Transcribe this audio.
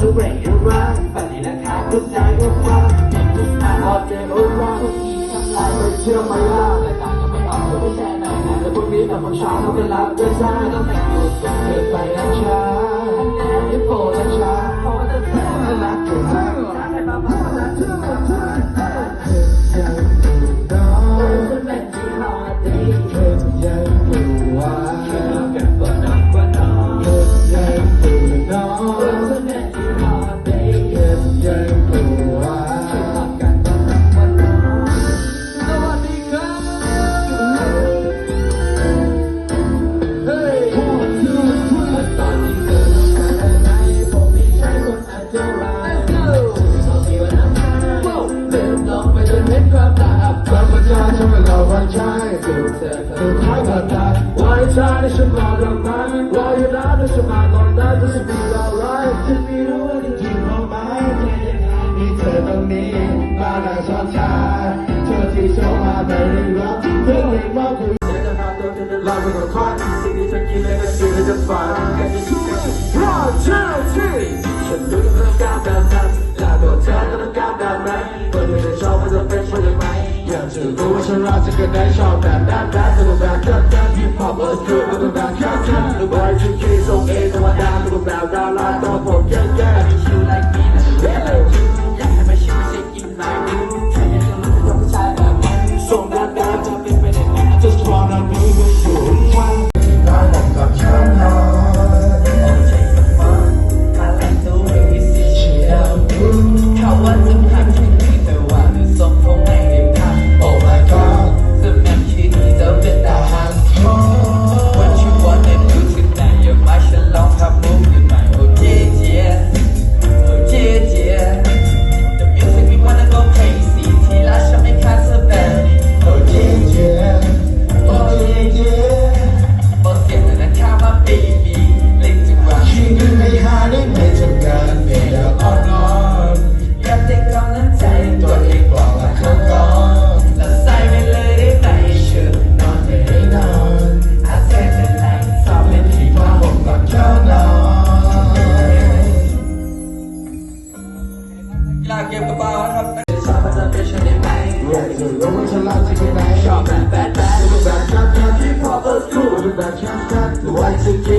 to bring you round แบบนี้นะคะทุกใจก็ฟังทุกตาออดเดอร์รักทุกทีทำลายไม่เชื่อไม่ล่าแต่ตาก็ไม่ออกก็ไม่แช่ไหนแต่พวกนี้กับพวกเช้าต้องก็รับได้จ้าต้องแต่งตัวเกิดไปนะจ้า trying to tell I got that Why you trying to shoot my long mind? Why you not to shoot my long night? Just be alright To be the one that you don't mind มีเธอตรงนี้มานั่งช้อนชาเธอที่ชอบมาแต่เรื่องรักเรื่องเรื่องว่ากูอยากจะพาตัวเธอเดินลอยบนก้อนสิ่งที่เธอกินเลยก็คือจะฝัน Go with your eyes, take a nice shot Bam, bam, bam, little back, jump, jump You. pop us, good, little back, jump, jump The Y2K, so A, Sharp and bad, bad, back, back, keep bad, a school, back, back, back,